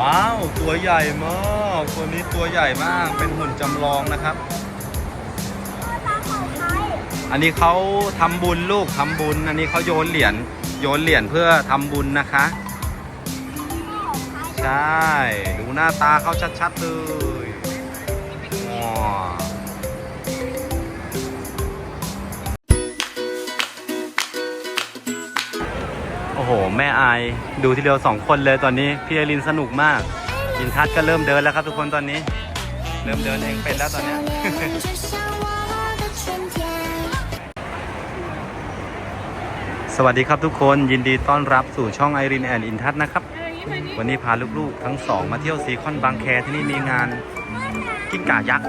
ว้าว ตัวใหญ่มากตัวนี้ตัวใหญ่มากเป็นหุ่นจำลองนะครับ อันนี้เขาทำบุญลูกทำบุญ อันนี้เขาโยนเหรียญโยนเหรียญเพื่อทำบุญนะคะ ใช่ ดูหน้าตาเขาชัดๆเลยว้าวโอ้ ห แม่อายดูทีเดียวสองคนเลยตอนนี้พี่ไอรินสนุกมากอินทัศน์ก็เริ่มเดินแล้วครับทุกคนตอนนี้ เริ่มเดินเองเป็นแล้วตอนเนี้ยสวัสดีครับทุกคนยินดีต้อนรับสู่ช่องไอรินแอนอินทัศน์นะครับ วันนี้พาลูกๆทั้งสองมาเที่ยวซีคอนบางแคที่นี่มีงานกิ้งก่ายักษ์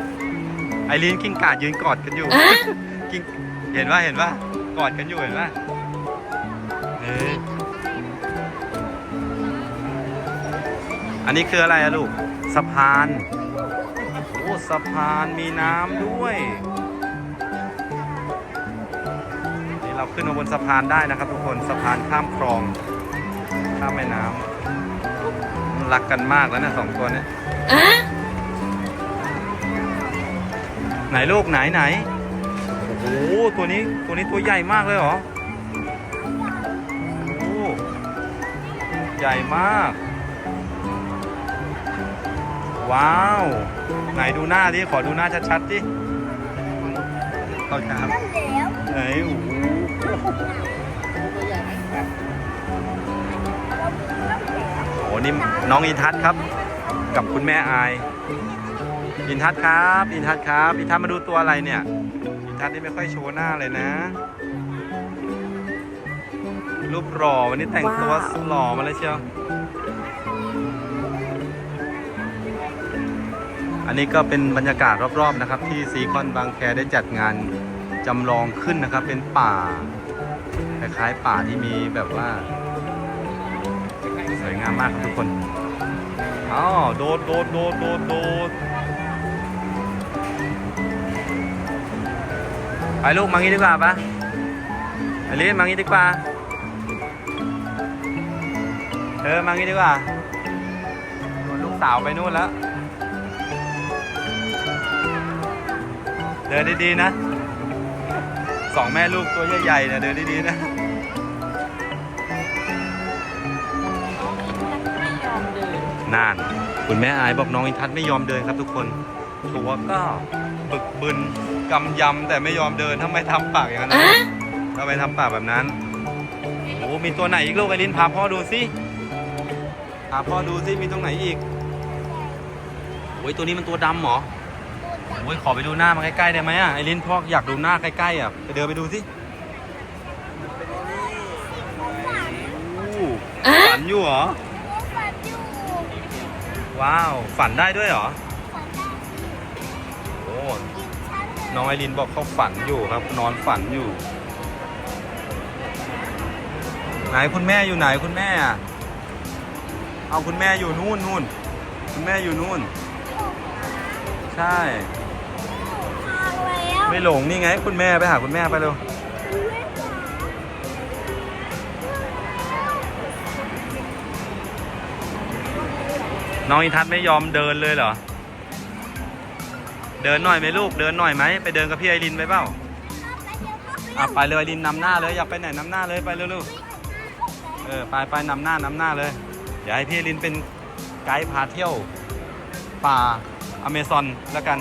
ไอรินกิ้งก่ายืนกอดกันอยู่กิ้งเห็นว่าเห็นว่ากอดกันอยู่เห็นว่าเอ อันนี้คืออะไรอะลูกสะพานโอ้สะพานมีน้ำด้วยนี่เราขึ้นมาบนสะพานได้นะครับ ทุกคนสะพานข้ามคลอง ข้ามแม่น้ำรักกันมากแล้วเนะสองตัวเนี้ยไหนลูกไหนไหนโอ้โหตัวนี้ตัวนี้ตัวใหญ่มากเลยเหรอโอ้ใหญ่มาก ว้าว ไหนดูหน้าดิ ขอดูหน้าชัดๆดิเอาครับไหนโอ้โหโอ้นี่น้องอินทัศน์ครับ กับคุณแม่อาย อินทัศน์ครับ อินทัศน์ครับ อินทัศน์มาดูตัวอะไรเนี่ย อินทัศน์นี่ไม่ค่อยโชว์หน้าเลยนะ รูปหล่อวันนี้แต่งตัวหล่อมาเลยเชียว อันนี้ก็เป็นบรรยากาศรอบๆนะครับ ที่ซีคอนบางแคได้จัดงานจำลองขึ้นนะครับ เป็นป่าคล้ายๆป่าที่มีแบบว่า สวยงามมากครับทุกคนอ้าวโดดโดดโดดโดดโดดไปลูกมางี้ดีกว่าปะไอลิสมางี้ดีกว่าเออมางี้ดีกว่าลูกสาวไปนู่นแล้ว เดินดีๆนะสองแม่ลูกตัวใหญ่ๆเนี่ยเดินดีๆนะน่านคุณแม่อายบอกน้องอินทัศน์ไม่ยอมเดินครับทุกคนตัวก็บึกบึนกำยำแต่ไม่ยอมเดินทำไมทำปากอย่างนั้นนะทำไมทำปากแบบนั้นโอ้มีตัวไหนอีกลูกไอรินพาพ่อดูสิพาพ่อดูสิมีตรงไหนอีกโอ้ยตัวนี้มันตัวดำเหรอ โอ้ยขอไปดูหน้ามันใกล้ๆได้ไหมอะไอรินพ่ออยากดูหน้าใกล้ๆอะไปเดินไปดูสิฝันอยู่เหรอว้าว ฝันได้ด้วยเหรอโอ้น้องไอรินบอกเขาฝันอยู่ครับ นอนฝันอยู่ ไหนคุณแม่อยู่ไหนคุณแม่อะเอาคุณแม่อยู่นู่นนู่นคุณแม่อยู่นู่น ใช่ ไม่หลงนี่ไง คุณแม่ไปหาคุณแม่ไปเร็วน้องอิทัศน์ไม่ยอมเดินเลยเหรอ เดินหน่อยไหมลูก เดินหน่อยไหม ไปเดินกับพี่ไอรินไปเปล่าอะไปเลยไอรินนำหน้าเลยอยากไปไหนนำหน้าเลยไปเร็วลูกเออไปไปนำหน้านำหน้าเลยเดี๋ยวให้พี่ไอรินเป็นไกด์พาเที่ยวป่าอเมซอนแล้วกัน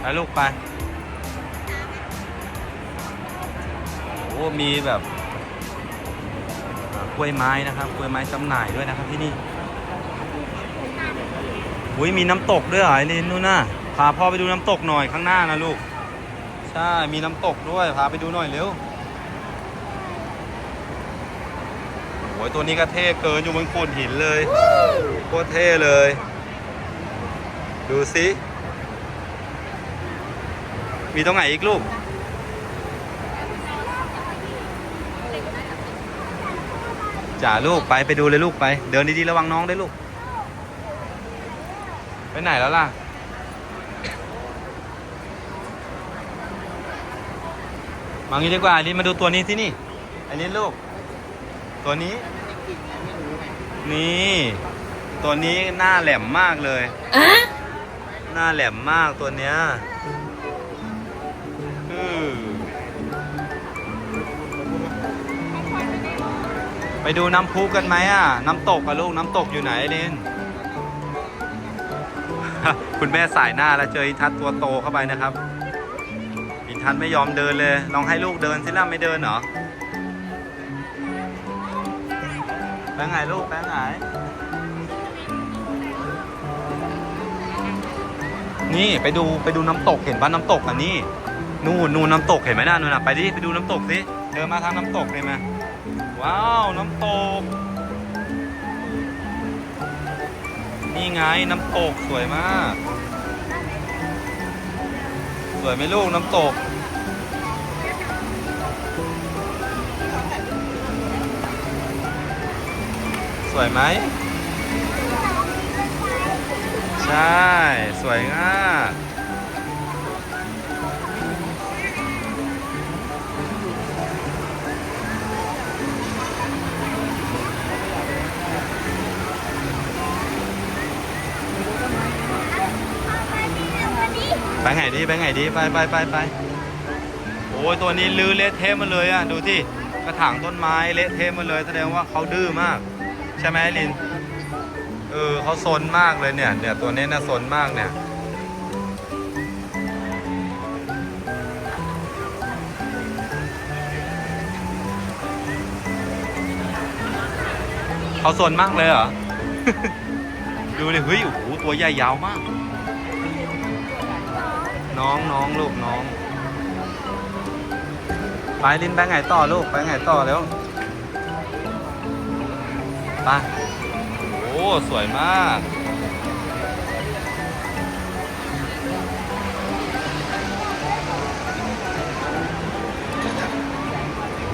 ไปลูกไป โอ้มีแบบกล้วยไม้นะครับกล้วยไม้จำหน่ายด้วยนะครับที่นี่อุ้ยมีน้ำตกด้วยเหรอไอรินนู่นน่ะพาพ่อไปดูน้ำตกหน่อยข้างหน้านะลูก ใช่มีน้ำตกด้วยพาไปดูหน่อยเร็วโอ้ยตัวนี้ก็เท่เกินอยู่บนโขดหินเลยโคตรเท่เลย ดูสิ มีตรงไหนอีกลูกจ่าลูกไปไปดูเลยลูกไป เดินดีๆระวังน้องด้วยลูก ไปไหนแล้วล่ะ มางี้ดีกว่าอันนี้มาดูตัวนี้ที่นี่ อันนี้ลูก ตัวนี้ นี่ ตัวนี้หน้าแหลมมากเลย หน้าแหลมมากตัวเนี้ย ไปดูน้ำพุกันไหมอะ น้ำตกอะลูกน้ำตกอยู่ไหนลินคุณแม่สายหน้าแล้วเจออินทัศน์ตัวโตเข้าไปนะครับ อินทัศน์ไม่ยอมเดินเลย ลองให้ลูกเดินสิล่ะไม่เดินเหรอแปลงไงลูกแปลงไงนี่ไปดูไปดูน้ำตกเห็นป่ะน้ำตกอะนี่นู่นนู่นน้ำตกเห็นไหมน่ะนู่นน่ะไปดิไปดูน้ำตกสิเดินมาทางน้ำตกเลยไหม ว้าว น้ำตก นี่ไงน้ำตกสวยมาก สวยไหมลูกน้ำตก สวยไหม ใช่ สวยมาก ไปไงดีไปไงดีไปไปไปไปโอ้ยตัวนี้ลื้อเละเทะมาเลยอะดูที่กระถางต้นไม้เละเทะมาเลย แสดงว่าเขาดื้อมาก ใช่ไหมลินเออเขาซนมากเลยเนี่ยเนี่ยตัวนี้น่าซนมากเนี่ยเขาซนมากเลยเหรอ ดูดิเฮ้ยโอ้โหตัวใหญ่ยาวมาก น้องน้องลูกน้องไปลินไปไงต่อลูกไปไงต่อแล้วไปโอ้สวยมาก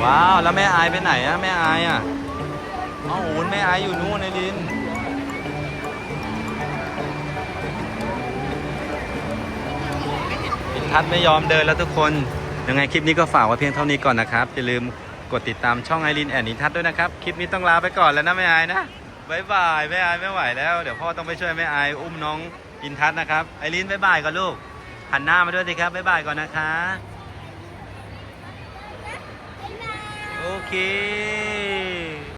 ว้าว แล้วแม่อายไปไหนอะแม่อายอะเอ้าโอ้แม่อายอยู่นู่นในลิน ทัศน์ไม่ยอมเดินแล้วทุกคน ยังไงคลิปนี้ก็ฝากไว้เพียงเท่านี้ก่อนนะครับ อย่าลืมกดติดตามช่องไอรินแอนอิทัศน์ด้วยนะครับ คลิปนี้ต้องลาไปก่อนแล้วนะแม่อายนะบายบายแม่อายไม่ไหวแล้ว เดี๋ยวพ่อต้องไปช่วยแม่อายอุ้มน้องอินทัศน์นะครับ ไอรินบายบายก่อนลูก หันหน้ามาด้วยสิครับบายบายก่อนนะคะ โอเค